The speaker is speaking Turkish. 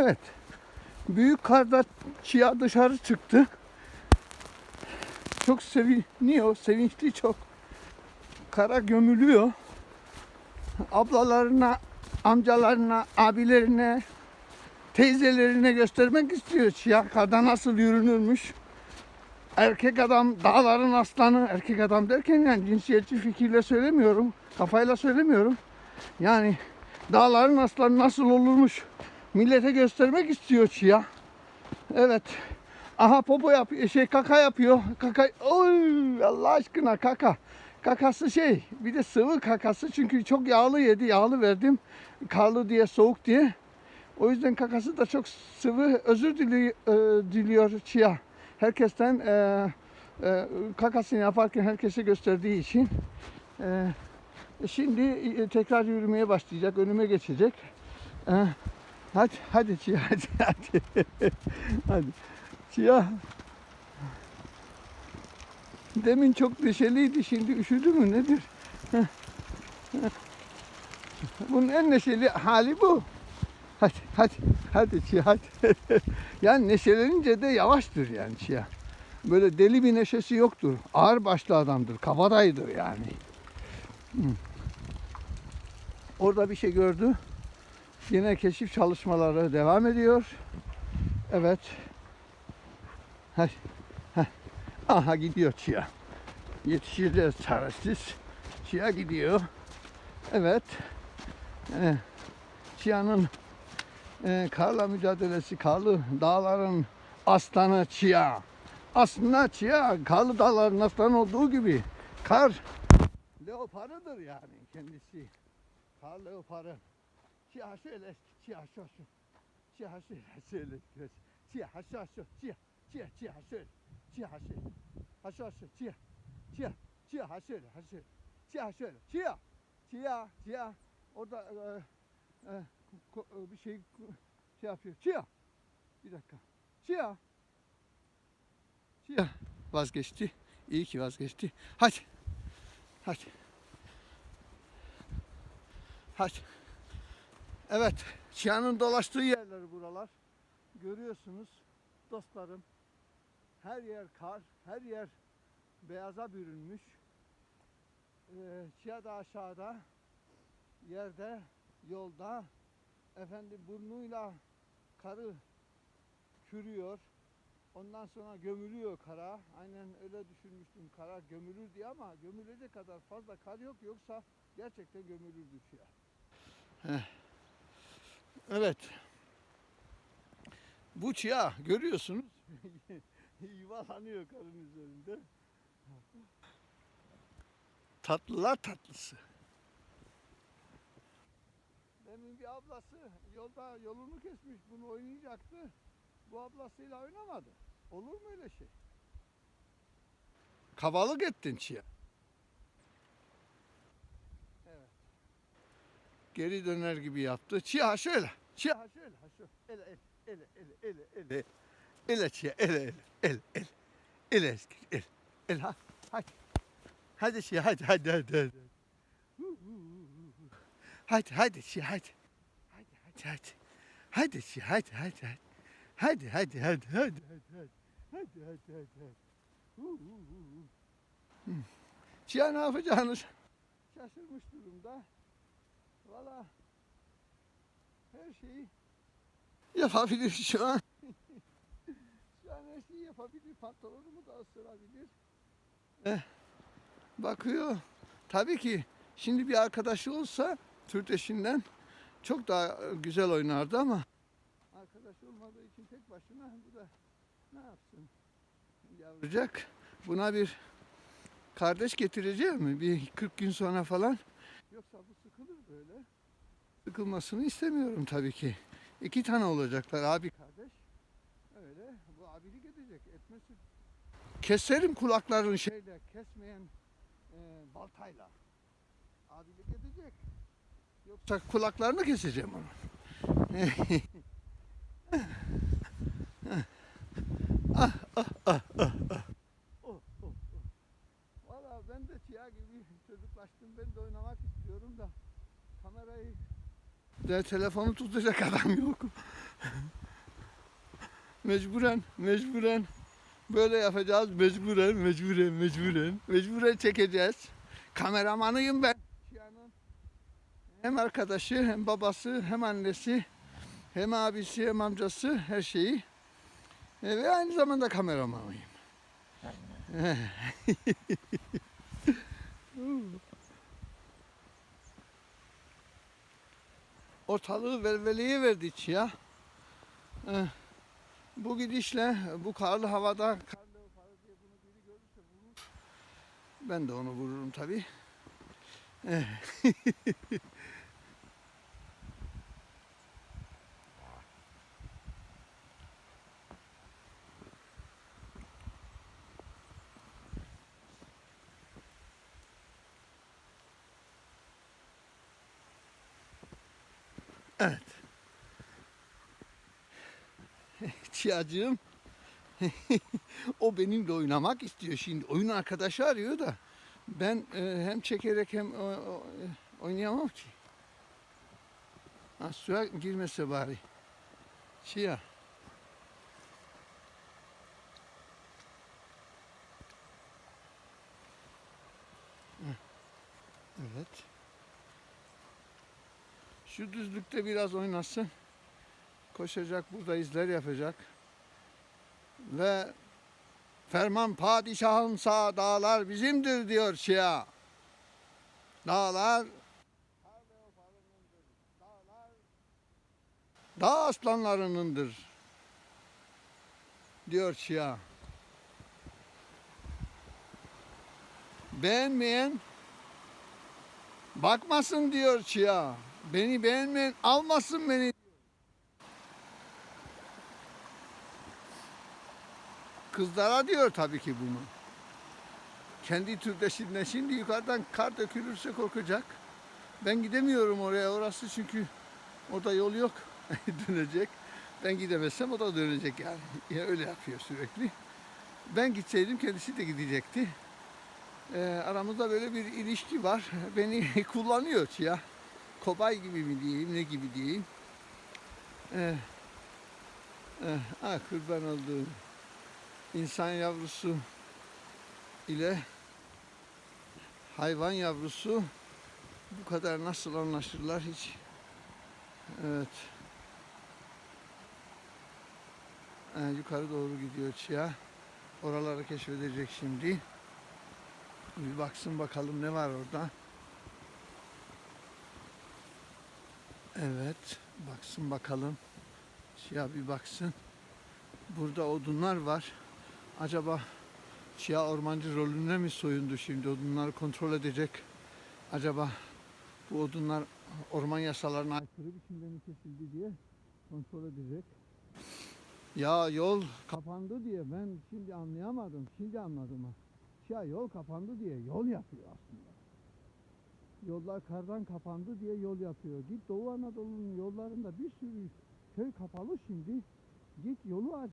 Evet. Büyük karda çiğa dışarı çıktı. Çok seviniyor, sevinçli çok. Kara gömülüyor. Ablalarına, amcalarına, abilerine, teyzelerine göstermek istiyor çiğa karda nasıl yürünürmüş. Erkek adam dağların aslanı, erkek adam derken yani cinsiyetçi fikirle söylemiyorum, kafayla söylemiyorum. Yani dağların aslanı nasıl olurmuş millete göstermek istiyor çiğa. Evet. Aha popo yapıyor, şey kaka yapıyor. Kaka, oy Allah aşkına kaka. Kakası şey, bir de sıvı kakası çünkü çok yağlı yedi, yağlı verdim. Karlı diye, soğuk diye. O yüzden kakası da çok sıvı. Özür dili, e, diliyor çiğa. Herkesten e, e, kakasını yaparken herkese gösterdiği için. E, şimdi e, tekrar yürümeye başlayacak, önüme geçecek. E, hadi, hadi çiğa, hadi, hadi. hadi. Çiğa. Demin çok neşeliydi, şimdi üşüdü mü nedir? Bunun en neşeli hali bu. Hadi, hadi, hadi Çiğa, hadi. yani neşelenince de yavaştır yani Çiğa. Böyle deli bir neşesi yoktur. Ağır başlı adamdır, kabadayıdır yani. Orada bir şey gördü. Yine keşif çalışmaları devam ediyor. Evet. Hadi. Heh. Aha gidiyor Çiğa. Yetişeceğiz çaresiz. Çiğa gidiyor. Evet. Ee, Çiğa'nın e, karla mücadelesi, karlı dağların aslanı Çiğa. Aslında Çiğa, karlı dağların aslanı olduğu gibi kar leoparıdır yani kendisi. Kar leoparı. Çiğa şöyle, Çiğa şu şu. Çiğa şöyle, şöyle. Çiğa aşağı şu, Çiğa, Çiğa, Çiğa şöyle. Çiğa şöyle. Aşağı şu, Çiğa, Çiğa, Çiğa ha şöyle, ha şöyle. Çiğa şöyle, Çiğa, Çiğa, Çiğa. Orada e, e, ko- e, bir şey şey yapıyor. Çiğa. Bir dakika. Çiğa. Çiğa. Vazgeçti. İyi ki vazgeçti. Evet. Çiğa'nın dolaştığı yerler buralar. Görüyorsunuz dostlarım. Her yer kar, her yer beyaza bürünmüş. Ee, da aşağıda yerde, yolda efendim burnuyla karı kürüyor. Ondan sonra gömülüyor kara. Aynen öyle düşünmüştüm kara gömülür diye ama gömülecek kadar fazla kar yok yoksa gerçekten gömülürdü Çiğa. Evet. Bu çiğa görüyorsunuz. Yuvalanıyor karın üzerinde. Tatlılar tatlısı. Demin bir ablası yolda yolunu kesmiş bunu oynayacaktı. Bu ablasıyla oynamadı. Olur mu öyle şey? Kabalık ettin çiğ. Geri döner gibi yaptı. Çiğ ha şöyle. Çiğ ha şöyle. Ele ele ele ele ele ele. Ele çiğ ele ele ele ele. Ele eski ele. Ele ha. Hadi. Hadi çiğ hadi hadi hadi hadi. Hadi hadi çiğ hadi. Hadi hadi hadi. Hadi çiğ hadi hadi hadi. Hadi hadi hadi hadi hadi hadi. Hadi hadi hadi hadi. Hı. Çiğ ne yapacağını şaşırmış durumda. Valla her şeyi yapabilir şu an. şu an her şeyi yapabilir. Pantolonumu da ısırabilir. Eh, bakıyor. Tabii ki şimdi bir arkadaşı olsa Türteş'inden çok daha güzel oynardı ama arkadaş olmadığı için tek başına bu da ne yapsın yavrucak. Buna bir kardeş getireceğim mi? Bir 40 gün sonra falan. Yoksa bu sıkılır böyle. Sıkılmasını istemiyorum tabii ki. İki tane olacaklar abi kardeş. Öyle bu abilik edecek etmesin. Keserim kulaklarını şeyle kesmeyen e, baltayla. Abilik edecek. Yoksa kulaklarını keseceğim onu. ah, ah, ah, ah, ah. Oh, oh, oh. Valla ben de Tia gibi çocuklaştım. Ben de oynamak kamerayı de telefonu tutacak adam yok. mecburen, mecburen böyle yapacağız. Mecburen, mecburen, mecburen. Mecburen çekeceğiz. Kameramanıyım ben. Hem arkadaşı, hem babası, hem annesi, hem abisi, hem amcası her şeyi. E, ve aynı zamanda kameramanıyım. Ortalığı velveleye verdi Çiğa. Eh, Bu gidişle, bu karlı havada kar. Ben de onu vururum tabii. Evet. Çiğacığım o benimle oynamak istiyor şimdi. Oyun arkadaşı arıyor da ben e, hem çekerek hem o- o- e, oynayamam ki. Ha, suya girmese bari. Çiğa. Evet. Şu düzlükte biraz oynasın. Koşacak, burada izler yapacak. Ve ferman padişahınsa dağlar bizimdir diyor Şia. Dağlar dağ aslanlarınındır diyor Şia. Beğenmeyen bakmasın diyor Şia. Beni beğenmeyen almasın beni. Kızlara diyor tabii ki bunu. Kendi türdeşine şimdi yukarıdan kar dökülürse korkacak. Ben gidemiyorum oraya orası çünkü orada yol yok dönecek. Ben gidemezsem o da dönecek yani. Ya öyle yapıyor sürekli. Ben gitseydim kendisi de gidecekti. Ee, aramızda böyle bir ilişki var. Beni kullanıyor ya. Kobay gibi mi diyeyim, ne gibi diyeyim. Ee, eh, ah kurban olduğum insan yavrusu ile hayvan yavrusu bu kadar nasıl anlaşırlar hiç. Evet. Ee, yukarı doğru gidiyor Çiğa. Oraları keşfedecek şimdi. Bir baksın bakalım ne var orada. Evet, baksın bakalım. Çiğa bir baksın. Burada odunlar var. Acaba Çiğa ormancı rolüne mi soyundu şimdi? Odunları kontrol edecek. Acaba bu odunlar orman yasalarına aykırı biçimde mi kesildi diye kontrol edecek. Ya yol kapandı diye ben şimdi anlayamadım. Şimdi anladım. Ya yol kapandı diye yol yapıyor aslında. Yollar kardan kapandı diye yol yapıyor. Git Doğu Anadolu'nun yollarında bir sürü köy kapalı şimdi. Git yolu aç.